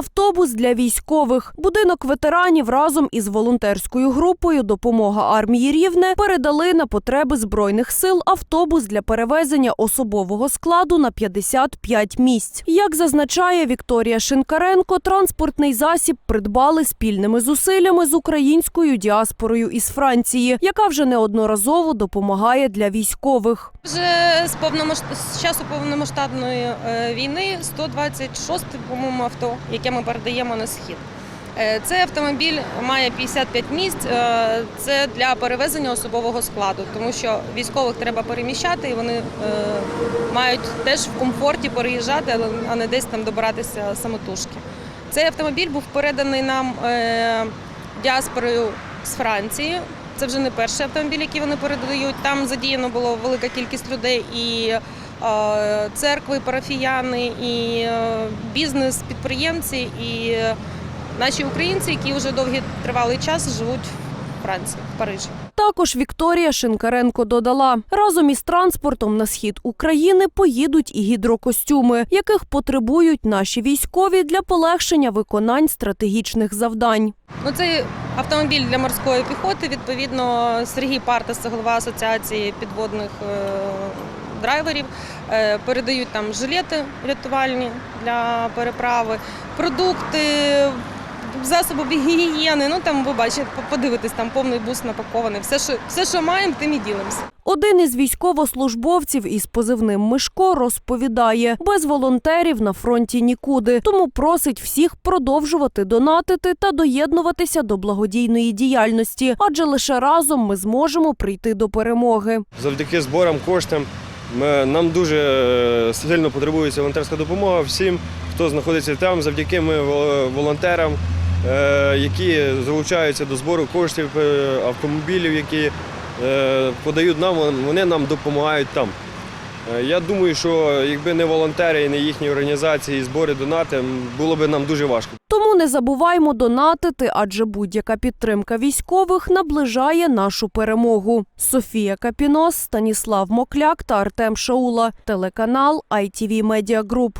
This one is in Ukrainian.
Автобус для військових. Будинок ветеранів разом із волонтерською групою Допомога армії Рівне передали на потреби збройних сил автобус для перевезення особового складу на 55 місць. Як зазначає Вікторія Шинкаренко, транспортний засіб придбали спільними зусиллями з українською діаспорою із Франції, яка вже неодноразово допомагає для військових. Вже з повномасш... з часу повномасштабної е, війни 126 по-моєму авто, яке ми передаємо на схід. Е, Цей автомобіль має 55 місць. е, Це для перевезення особового складу, тому що військових треба переміщати, і вони е, мають теж в комфорті переїжджати, але- а не десь там добиратися самотужки. Цей автомобіль був переданий нам діаспорою з Франції. Це вже не перший автомобіль, який вони передають. Там задіяно було велика кількість людей і церкви, парафіяни, і е, бізнес, підприємці, і е, наші українці, які вже довгий тривалий час живуть в Франції, в Парижі. Також Вікторія Шинкаренко додала, разом із транспортом на схід України поїдуть і гідрокостюми, яких потребують наші військові для полегшення виконань стратегічних завдань. Ну, цей автомобіль для морської піхоти. Відповідно, Сергій Партас, голова асоціації підводних е, драйверів. е, Передають там жилети рятувальні для переправи, продукти, засоби гігієни. Ну там ви бачите, подивитесь, там повний бус напакований. Все, що все, що маємо, тим і ділимося. Один із військовослужбовців із позивним Мишко розповідає, без волонтерів на фронті нікуди, тому просить всіх продовжувати донатити та доєднуватися до благодійної діяльності, адже лише разом ми зможемо прийти до перемоги. Завдяки зборам, коштам нам дуже е, сильно потребується волонтерська допомога всім, хто знаходиться там, завдяки ми волонтерам, е, які залучаються до збору коштів, е, автомобілів, які подають нам, вони нам допомагають там. Е, Я думаю, що якби не волонтери і не їхні організації, і збори донати, було б нам дуже важко. Тому не забуваймо донатити, адже будь-яка підтримка військових наближає нашу перемогу. Софія Капінос, Станіслав Мокляк та Артем Шаула. Телеканал ITV Media Group.